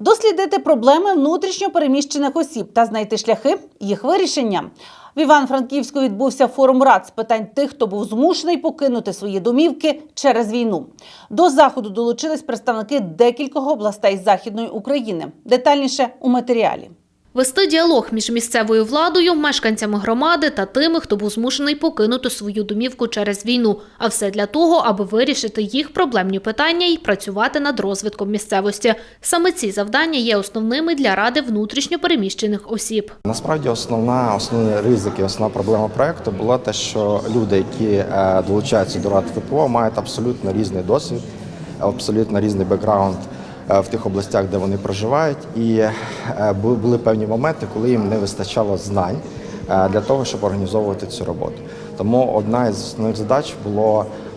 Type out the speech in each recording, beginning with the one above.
дослідити проблеми внутрішньо переміщених осіб та знайти шляхи їх вирішення. В Іван-Франківську відбувся форум рад з питань тих, хто був змушений покинути свої домівки через війну. До заходу долучились представники декількох областей Західної України. Детальніше у матеріалі. Вести діалог між місцевою владою, мешканцями громади та тими, хто був змушений покинути свою домівку через війну. А все для того, аби вирішити їх проблемні питання і працювати над розвитком місцевості. Саме ці завдання є основними для ради внутрішньо переміщених осіб. Насправді основна основний ризик і основна проблема проекту була те, що люди, які е, долучаються до рад ВПО, мають абсолютно різний досвід, абсолютно різний бекграунд в тих областях, де вони проживають, і е, були певні моменти, коли їм не вистачало знань е, для того, щоб організовувати цю роботу. Тому одна із основних задач було е,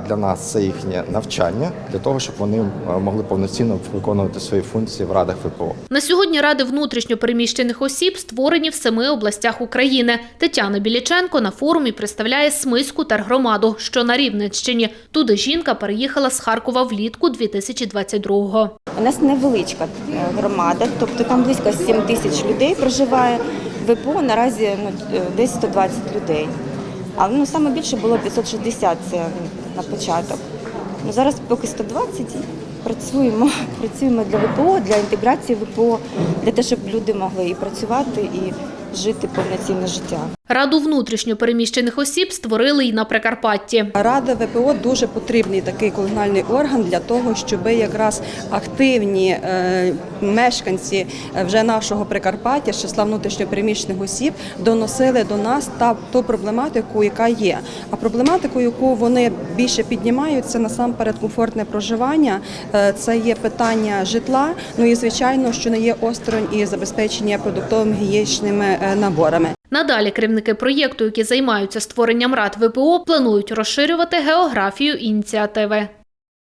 для нас це їхнє навчання для того, щоб вони е, могли повноцінно виконувати свої функції в радах ВПО. На сьогодні ради внутрішньо переміщених осіб створені в семи областях України. Тетяна Біліченко на форумі представляє Смиську тергромаду, що на Рівненщині. Туди жінка переїхала з Харкова влітку 2022-го. У нас невеличка е, громада, тобто там близько 7 тисяч людей проживає. ВПО наразі ну, десь 120 людей. А ну, саме більше було 560 це на початок. Ну, зараз поки 120 і працюємо. Працюємо для ВПО, для інтеграції ВПО, для того, щоб люди могли і працювати, і жити повноцінне життя. Раду внутрішньо переміщених осіб створили й на Прикарпатті. Рада ВПО дуже потрібний такий колегіальний орган для того, щоб якраз активні е, мешканці е, вже нашого Прикарпаття, з числа внутрішньопереміщених осіб, доносили до нас та ту проблематику, яка є. А проблематику, яку вони більше піднімають, це насамперед комфортне проживання, е, це є питання житла. Ну і звичайно, що не є осторонь і забезпечення продуктовими гігієнічними наборами. Надалі керівники проєкту, які займаються створенням рад ВПО, планують розширювати географію ініціативи.